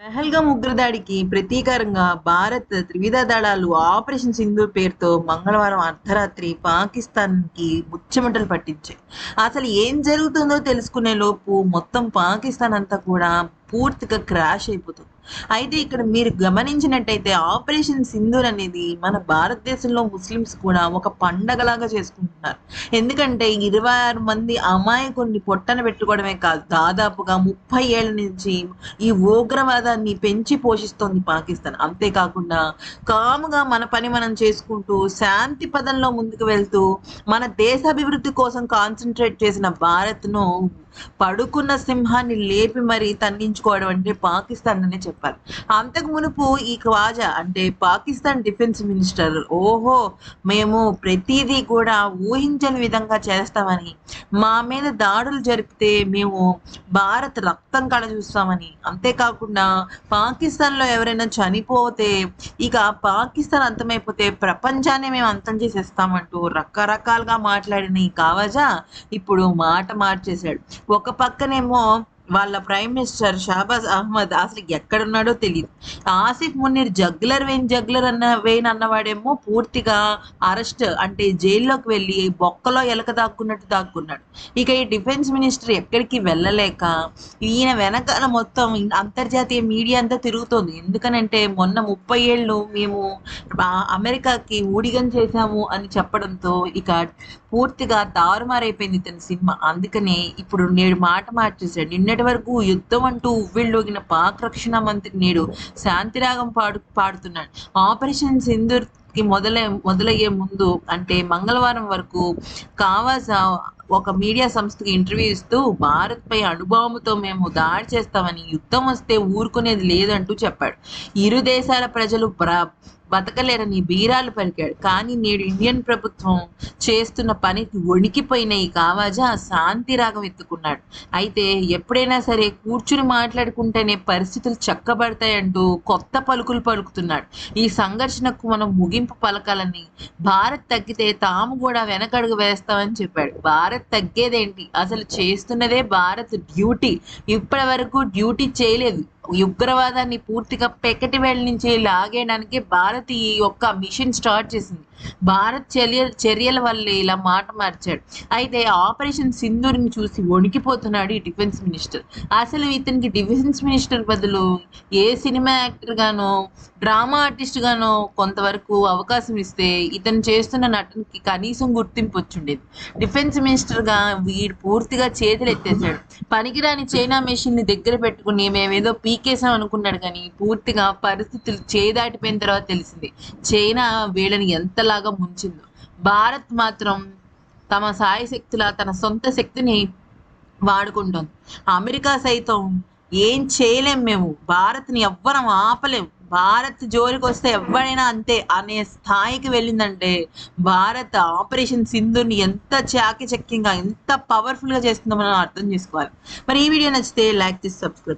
పెహల్గాం ఉగ్రదాడికి ప్రతీకారంగా భారత్ త్రివిధ దళాలు ఆపరేషన్ సింధు పేరుతో మంగళవారం అర్ధరాత్రి పాకిస్తాన్కి ముచ్చమంటలు పట్టించాయి. అసలు ఏం జరుగుతుందో తెలుసుకునే లోపు మొత్తం పాకిస్తాన్ అంతా కూడా పూర్తిగా క్రాష్ అయిపోతుంది. అయితే ఇక్కడ మీరు గమనించినట్టయితే ఆపరేషన్ సింధూర్ అనేది మన భారతదేశంలో ముస్లిమ్స్ కూడా ఒక పండగలాగా చేసుకుంటున్నారు. ఎందుకంటే ఇరవై ఆరు మంది అమాయకుల్ని పొట్టన పెట్టుకోవడమే కాదు దాదాపుగా ముప్పై ఏళ్ళ నుంచి ఈ ఉగ్రవాదాన్ని పెంచి పోషిస్తోంది పాకిస్తాన్. అంతేకాకుండా కాముగా మన పని మనం చేసుకుంటూ శాంతి పదంలో ముందుకు వెళ్తూ మన దేశాభివృద్ధి కోసం కాన్సన్ట్రేట్ చేసిన భారత్ను పడుకున్న సింహాన్ని లేపి మరీ తన్నించుకోవడం అంటే పాకిస్తాన్ అనే చెప్పాలి. అంతకు మునుపు ఈ ఖ్వాజా అంటే పాకిస్తాన్ డిఫెన్స్ మినిస్టర్ ఓహో మేము ప్రతిదీ కూడా ఊహించని విధంగా చేస్తామని మా మీద దాడులు జరిపితే మేము భారత్ రక్తం కళ చూస్తామని అంతేకాకుండా పాకిస్తాన్లో ఎవరైనా చనిపోతే ఇక పాకిస్తాన్ అంతమైపోతే ప్రపంచాన్ని మేము అంతం చేసేస్తామంటూ రకరకాలుగా మాట్లాడిన ఈ కావాజా ఇప్పుడు మాట మార్చేశాడు. ఒక పక్కనేమో వాళ్ళ ప్రైమ్ మినిస్టర్ షాబాజ్ అహ్మద్ అసలు ఎక్కడున్నాడో తెలియదు Asif Munir juggler Wayne juggler అన్న వెయిన్ అన్నవాడేమో పూర్తిగా అరెస్ట్ అంటే జైల్లోకి వెళ్ళి బొక్కలో ఎలక దాక్కున్నట్టు దాక్కున్నాడు. ఇక ఈ డిఫెన్స్ మినిస్టర్ ఎక్కడికి వెళ్ళలేక ఈయన వెనకాల మొత్తం అంతర్జాతీయ మీడియా అంతా తిరుగుతోంది. ఎందుకనంటే మొన్న ముప్పై ఏళ్ళు మేము అమెరికాకి ఊడిగం చేశాము అని చెప్పడంతో ఇక పూర్తిగా తారుమారైపోయింది ఇతని సినిమా. అందుకనే ఇప్పుడు నేడు మాట మార్చేశాడు. నిన్నటి వరకు యుద్ధం అంటూ ఉవ్విళ్ళోగిన పాక్ రక్షణ మంత్రి నేడు శాంతిరాగం పాడు పాడుతున్నాడు. ఆపరేషన్ సింధూర్కి మొదలై మొదలయ్యే ముందు అంటే మంగళవారం వరకు కావాస ఒక మీడియా సంస్థకి ఇంటర్వ్యూ ఇస్తూ భారత్ పై అణుబాంబుతో మేము దాడి చేస్తామని యుద్ధం వస్తే ఊరుకునేది లేదంటూ చెప్పాడు. ఇరు దేశాల ప్రజలు బతకలేరని బీరాలు పలికాడు. కానీ నేడు ఇండియన్ ప్రభుత్వం చేస్తున్న పనికి వణికిపోయిన ఈ కావాజా శాంతి రాగం ఎత్తుకున్నాడు. అయితే ఎప్పుడైనా సరే కూర్చుని మాట్లాడుకుంటేనే పరిస్థితులు చక్కబడతాయంటూ కొత్త పలుకులు పలుకుతున్నాడు. ఈ సంఘర్షణకు మనం ముగింపు పలకాలని భారత్ తగ్గితే తాము కూడా వెనకడుగు వేస్తామని చెప్పాడు. భారత్ తగ్గేదేంటి? అసలు చేస్తున్నదే భారత్ డ్యూటీ. ఇప్పటి వరకు డ్యూటీ చేయలేదు. ఉగ్రవాదాన్ని పూర్తిగా పెకటి వేళ్ళ నుంచి లాగేయడానికి భారత్ ఈ యొక్క మిషన్ స్టార్ట్ చేసింది. భారత్ చర్య చర్యల వల్లే ఇలా మాట మార్చాడు. అయితే ఆపరేషన్ సింధూర్ని చూసి వణికిపోతున్నాడు ఈ డిఫెన్స్ మినిస్టర్. అసలు ఇతనికి డిఫెన్స్ మినిస్టర్ బదులు ఏ సినిమా యాక్టర్ గానో డ్రామా ఆర్టిస్ట్ గానో కొంతవరకు అవకాశం ఇస్తే ఇతను చేస్తున్న నటనకి కనీసం గుర్తింపు వచ్చిండేది. డిఫెన్స్ మినిస్టర్గా వీడు పూర్తిగా చేతులు ఎత్తేసాడు పనికిరాని చైనా మెషిన్ని దగ్గర పెట్టుకుని మేమేదో పీకేసాం అనుకున్నాడు కానీ పూర్తిగా పరిస్థితులు చేదాటిపోయిన తర్వాత తెలిసింది. చైనా వీళ్ళని లాగా ముంచిందో. భారత్ మాత్రం తమ సాయి శక్తుల తన సొంత శక్తిని వాడుకుంటుంది. అమెరికా సైతం ఏం చేయలేం మేము. భారత్ని ఎవ్వరం ఆపలేం. భారత్ జోలికి వస్తే ఎవరైనా అంతే అనే స్థాయికి వెళ్ళిందంటే భారత్ ఆపరేషన్ సింధుని ఎంత చాకచక్యంగా ఎంత పవర్ఫుల్గా చేస్తుందో మనం అర్థం చేసుకోవాలి. మరి ఈ వీడియో నచ్చితే లైక్ చేసి సబ్స్క్రైబ్